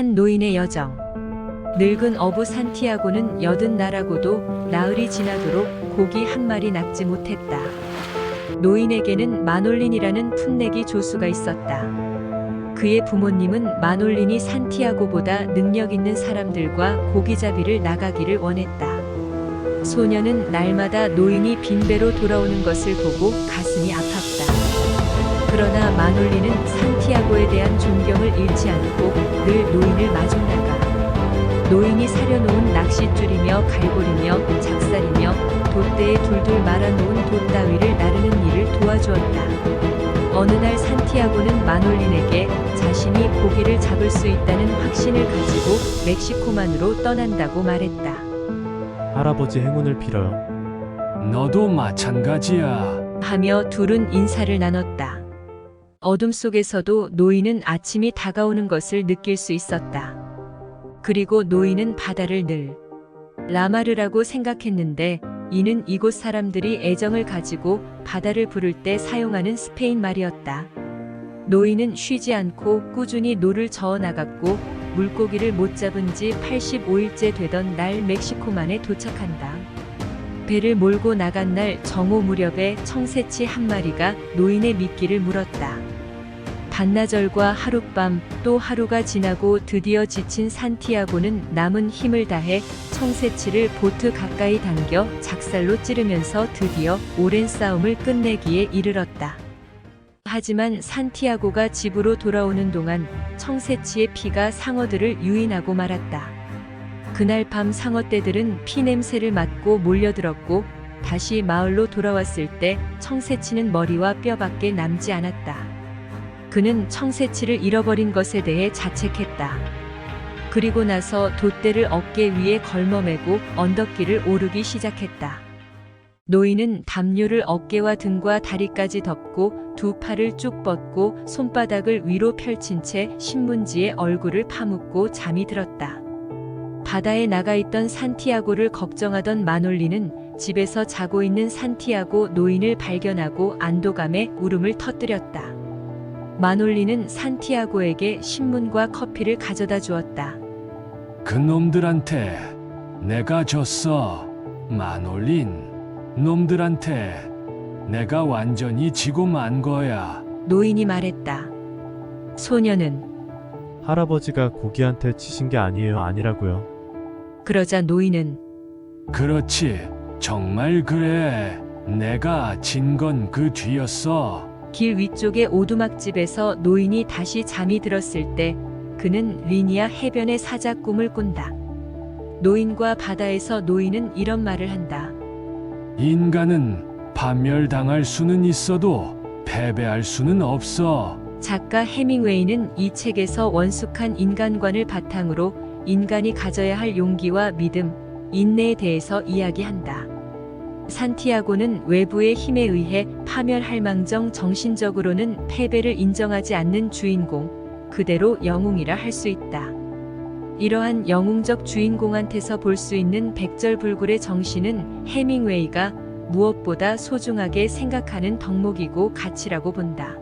한 노인의 여정. 늙은 어부 산티아고는 여든 나라고도 나흘이 지나도록 고기 한 마리 낚지 못했다. 노인에게는 마놀린이라는 풋내기 조수가 있었다. 그의 부모님은 마놀린이 산티아고보다 능력 있는 사람들과 고기잡이를 나가기를 원했다. 소녀는 날마다 노인이 빈배로 돌아오는 것을 보고 가슴이 아팠다. 그러나 마놀리는 산티아고에 대한 존경을 잃지 않고 늘 노인을 마중나가. 노인이 사려놓은 낚싯줄이며 갈고리며 작살이며 돛대에 둘둘 말아놓은 돛 따위를 나르는 일을 도와주었다. 어느 날 산티아고는 마놀린에게 자신이 고기를 잡을 수 있다는 확신을 가지고 멕시코만으로 떠난다고 말했다. 할아버지 행운을 빌어요. 너도 마찬가지야. 하며 둘은 인사를 나눴다. 어둠 속에서도 노인은 아침이 다가오는 것을 느낄 수 있었다. 그리고 노인은 바다를 늘 라마르라고 생각했는데 이는 이곳 사람들이 애정을 가지고 바다를 부를 때 사용하는 스페인 말이었다. 노인은 쉬지 않고 꾸준히 노를 저어 나갔고 물고기를 못 잡은 지 85일째 되던 날 멕시코만에 도착한다. 배를 몰고 나간 날 정오 무렵에 청새치 한 마리가 노인의 미끼를 물었다. 반나절과 하룻밤 또 하루가 지나고 드디어 지친 산티아고는 남은 힘을 다해 청새치를 보트 가까이 당겨 작살로 찌르면서 드디어 오랜 싸움을 끝내기에 이르렀다. 하지만 산티아고가 집으로 돌아오는 동안 청새치의 피가 상어들을 유인하고 말았다. 그날 밤 상어떼들은 피 냄새를 맡고 몰려들었고 다시 마을로 돌아왔을 때 청새치는 머리와 뼈밖에 남지 않았다. 그는 청새치를 잃어버린 것에 대해 자책했다. 그리고 나서 돛대를 어깨 위에 걸머매고 언덕길을 오르기 시작했다. 노인은 담요를 어깨와 등과 다리까지 덮고 두 팔을 쭉 뻗고 손바닥을 위로 펼친 채 신문지에 얼굴을 파묻고 잠이 들었다. 바다에 나가 있던 산티아고를 걱정하던 마놀리는 집에서 자고 있는 산티아고 노인을 발견하고 안도감에 울음을 터뜨렸다. 마놀리는 산티아고에게 신문과 커피를 가져다 주었다. 그 놈들한테 내가 졌어. 마놀린. 놈들한테 내가 완전히 지고 만 거야. 노인이 말했다. 소녀는 할아버지가 고기한테 치신 게 아니에요. 아니라고요. 그러자 노인은 그렇지. 정말 그래. 내가 진 건 그 뒤였어. 길 위쪽의 오두막집에서 노인이 다시 잠이 들었을 때 그는 리니아 해변의 사자 꿈을 꾼다. 노인과 바다에서 노인은 이런 말을 한다. 인간은 파멸당할 수는 있어도 패배할 수는 없어. 작가 해밍웨이는 이 책에서 원숙한 인간관을 바탕으로 인간이 가져야 할 용기와 믿음, 인내에 대해서 이야기한다. 산티아고는 외부의 힘에 의해 파멸할 망정 정신적으로는 패배를 인정하지 않는 주인공, 그대로 영웅이라 할 수 있다. 이러한 영웅적 주인공한테서 볼 수 있는 백절불굴의 정신은 해밍웨이가 무엇보다 소중하게 생각하는 덕목이고 가치라고 본다.